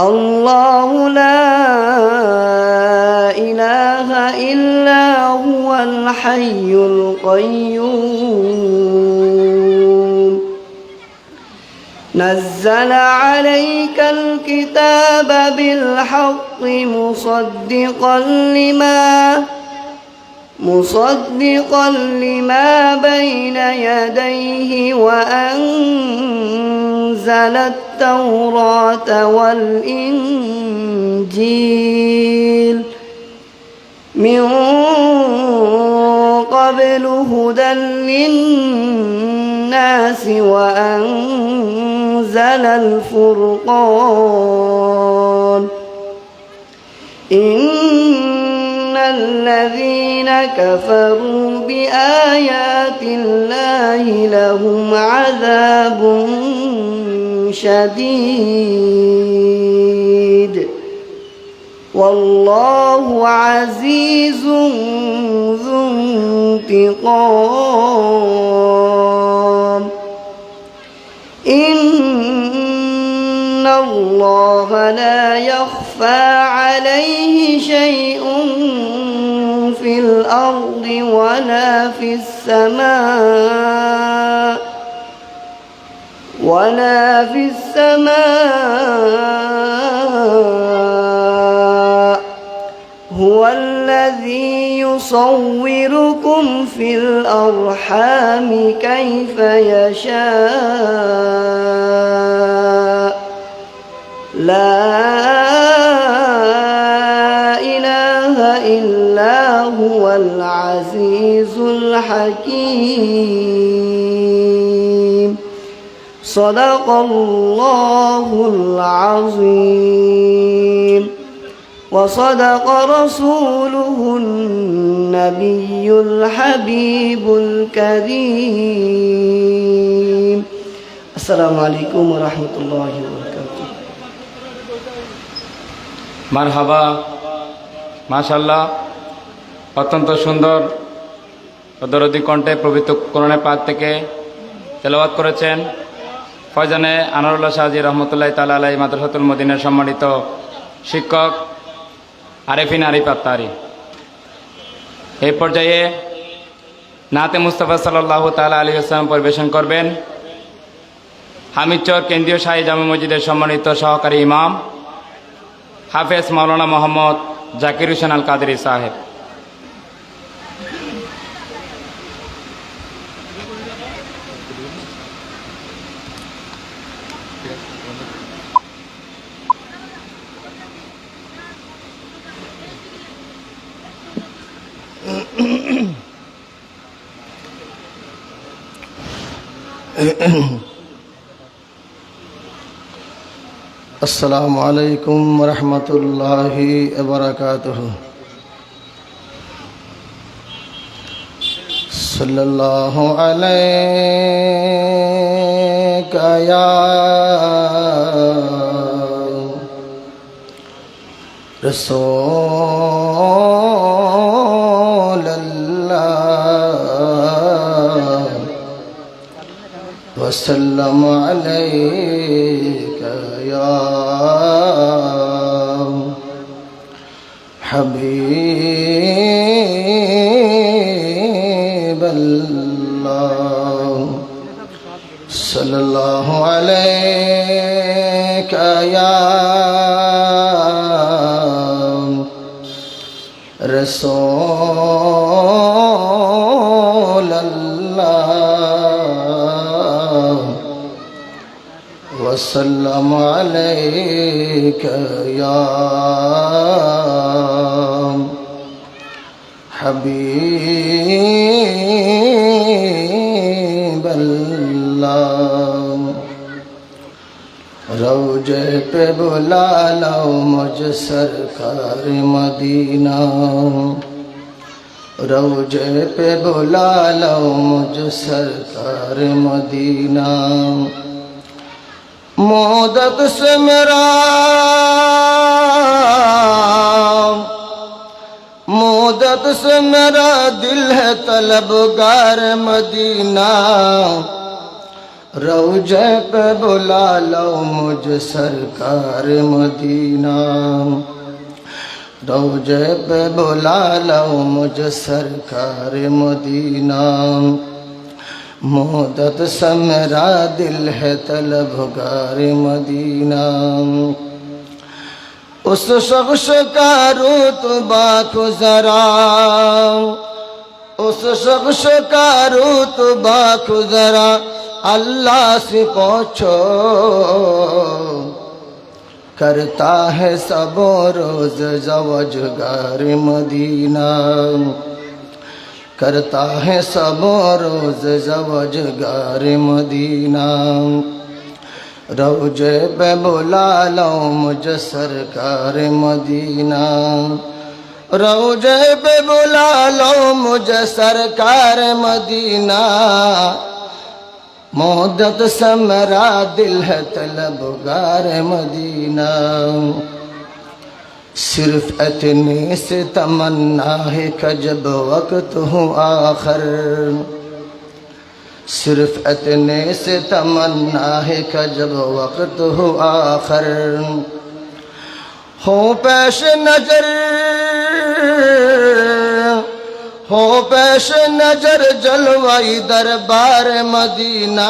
الله لا إله إلا هو الحي القيوم. نزل عليك الكتاب بالحق مصدقا لما مصدقا لما بين يديه وأنزل التوراة والإنجيل من قبل هدى للناس وأنزل الفرقان إن الذين كفروا بآيات الله لهم عذاب شديد. والله عزيز ذو انتقام. إن الله لا يخفى عليه شيء في الأرض ولا في السماء ولا في السماء هو الذي يصوركم في الأرحام كيف يشاء لا إله إلا هو العزيز الحكيم. صدق الله العظيم. وصدق رسوله النبي الحبيب الكريم. السلام عليكم ورحمة الله وبركاته. মার হাবা মাশাল্লাহ অত্যন্ত সুন্দর দরদি কণ্ঠে পবিত্র করণে পাক থেকে তেলাওয়াত করেছেন ফয়জানে আনারুল্লাহ শাহজি রহমতুল্লাহ তালা আলাই মাদ্রাসাতুল মদিনের সম্মানিত শিক্ষক আরেফিন আরিফ আত্মারি এই পর্যায়ে নাতে মুস্তাফা সাল্লাহ তালা আলী আসসালাম পরিবেশন করবেন হামিদচর কেন্দ্রীয় শাহী জামা মসজিদের সম্মানিত সহকারী ইমাম حافظ مولانا محمد ذاکر حسین القادری صاحب۔ السلام عليكم ورحمة الله وبركاته. صلى الله عليك يا رسول الله. وسلم عليك يا حبيب الله. صلى الله عليك يا رسول. وسلم عليك يا حبيب الله روجے پہ بلا لو مجھ سرکار مدینہ روجے پہ بلا لو مجھ سرکار مدینہ مودت سے میرا مودت سے میرا دل ہے طلبگار مدینہ روجے پہ بلا لو مجھ سرکار مدینہ روجے پہ بلا لو مجھ سرکار مدینہ مودت سمرا دل ہے طلبگار مدینہ اس شخص کا رتبہ کو ذرا اس شخص کا رتبہ کو ذرا اللہ سے پوچھو کرتا ہے سب روز زوجگار مدینہ کرتا ہے سب روز زوجگار مدینہ۔ روجے پہ بلا لو مجھ سرکار مدینہ۔ روجے پہ بلا لو مجھ سرکار مدینہ۔ مدت سمرا دل ہے طلبگار مدینہ۔ सिर्फ इतनी से तमन्ना है कि जब वक्त हूँ आखिर सिर्फ इतने से तमन्ना है कि जब वक्त हो आखिर हो पेश नजर हो पेश नजर जलवाई दरबार मदीना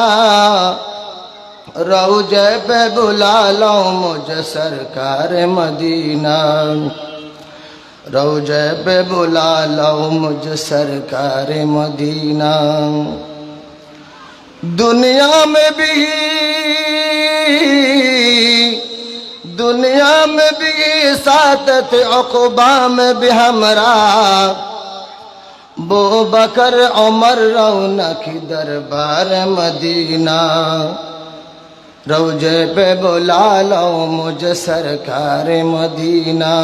رو جے پہ بلا لو مجھے سرکار مدینہ۔ رو جے پہ بلا لو مجھے سرکار مدینہ۔ دنیا میں بھی، دنیا میں بھی ساتت عقبہ میں بھی ہمرا۔ بو بکر عمر رونق دربار مدینہ۔ روجے پہ بلا لو مجھ سرکار مدینہ۔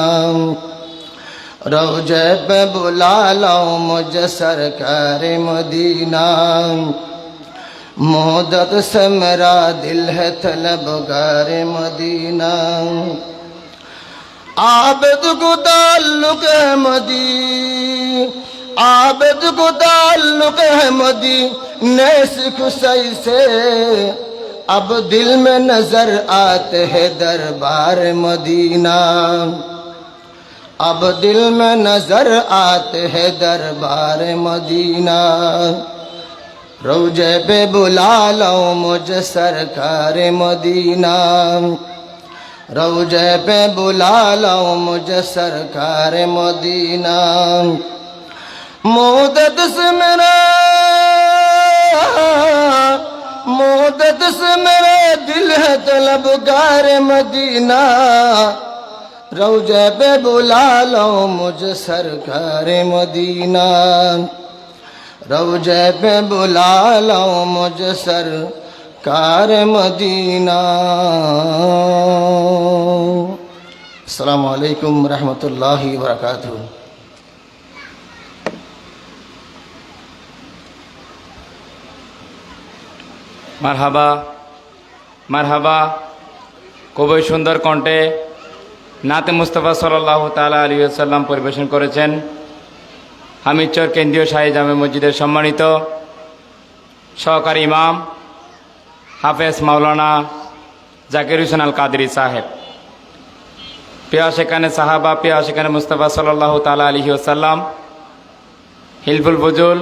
روجے پہ بلا لو مجھ سرکار مدینہ۔ مودت سے میرا دل ہے طلبگار مدینہ۔ عابد کو تعلق ہے مدی، عابد کو تعلق ہے مدی نے سی سے۔ अब दिल में नजर आते हैं दरबार मदीना अब दिल में नजर आते हैं दरबार मदीना रोजे पे बुला लो मुझ सरकार मदीना रोजे पे बुला लो मुझ सरकार मदीना मोदत से मेरा مدت سے میرا دل ہے طلب گار مدینہ روجہ پہ بلا لو مجھ سرکار مدینہ روجہ پہ بلا لو مجھ سرکار مدینہ السلام علیکم ورحمۃ اللہ وبرکاتہ মারহাবা মারহাবা, খুবই সুন্দর কণ্ঠে নাতে মুস্তফা সাল্লাহ তালা আলী সাল্লাম পরিবেশন করেছেন। হামিদচর কেন্দ্রীয় শাহী জামে মসজিদের সম্মানিত সহকারী ইমাম হাফেজ মাওলানা জাকির হোসেন আল কাদরি সাহেব। পেয়া সেখানে সাহাবা পেয়া সেখানে মুস্তফা সাল্লাহ তালা আলী সাল্লাম হিলফুল ফজুল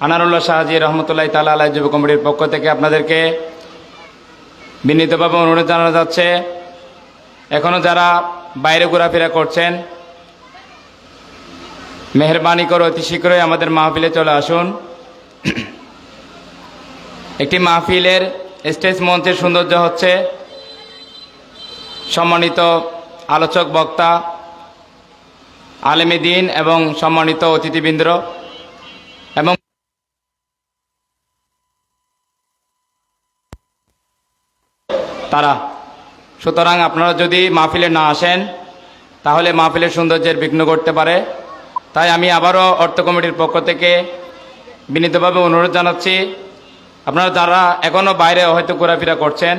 আনারুল্লাহ শাহজি রহমতুল্লাহ তালা আলাহ যুব কমিটির পক্ষ থেকে আপনাদেরকে বিনীতভাবে অনুরোধ জানানো যাচ্ছে। এখনও যারা বাইরে ঘোরাফেরা করছেন, মেহরবানি করে অতি শীঘ্রই আমাদের মাহফিলে চলে আসুন। একটি মাহফিলের স্টেজ মঞ্চের সৌন্দর্য হচ্ছে সম্মানিত আলোচক বক্তা, আলেমী দিন এবং সম্মানিত অতিথিবৃন্দ এবং তারা। সুতরাং আপনারা যদি মাহফিলে না আসেন, তাহলে মাহফিলের সৌন্দর্যের বিঘ্ন করতে পারে। তাই আমি আবারও অর্থ কমিটির পক্ষ থেকে বিনীতভাবে অনুরোধ জানাচ্ছি, আপনারা যারা এখনও বাইরে হয়তো ঘোরাফেরা করছেন